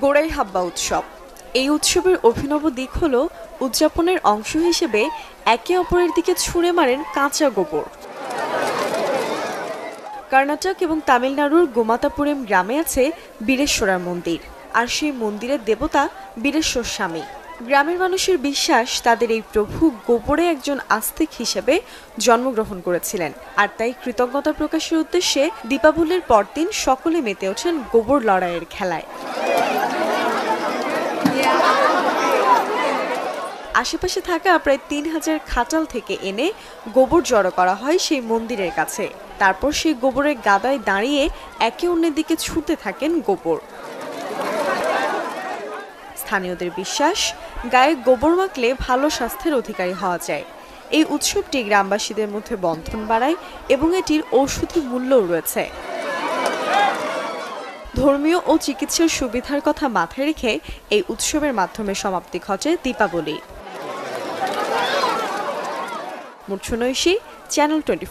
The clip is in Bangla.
গোড়াই হাব্বা উৎসব। এই উৎসবের অভিনব দিক হল উদযাপনের অংশ হিসেবে একে অপরের দিকে ছুঁড়ে মারেন কাঁচা গোবর। কর্ণাটক এবং তামিলনাড়ুর গোমাতাপুরেম গ্রামে আছে বীরেশ্বরার মন্দির। আর সেই মন্দিরের দেবতা বীরেশ্বর স্বামী। গ্রামের মানুষের বিশ্বাস, তাদের এই প্রভু গোবরে একজন আস্তিক হিসেবে জন্মগ্রহণ করেছিলেন। আর তাই কৃতজ্ঞতা প্রকাশের উদ্দেশ্যে দীপাবলির পরদিন সকলে মেতে ওঠেন গোবর লড়াইয়ের খেলায়। আশেপাশে থাকা প্রায় তিন হাজার খাটাল থেকে এনে গোবর জড়ো করা হয় সেই মন্দিরের কাছে। তারপর সেই গোবরের গাদায় দাঁড়িয়ে একে অন্যের দিকে ছুটতে থাকেন গোবর। স্থানীয়দের বিশ্বাস, গায়ে গোবর মাখলে ভালো স্বাস্থ্যের অধিকারী হওয়া যায়। এই উৎসবটি গ্রামবাসীদের মধ্যে বন্ধন বাড়ায় এবং এটির ঔষধি মূল্যও রয়েছে। ধর্মীয় ও চিকিৎসার সুবিধার কথা মাথায় রেখে এই উৎসবের মাধ্যমে সমাপ্তি ঘটে দীপাবলি। মূর্ছনৈশী channel twenty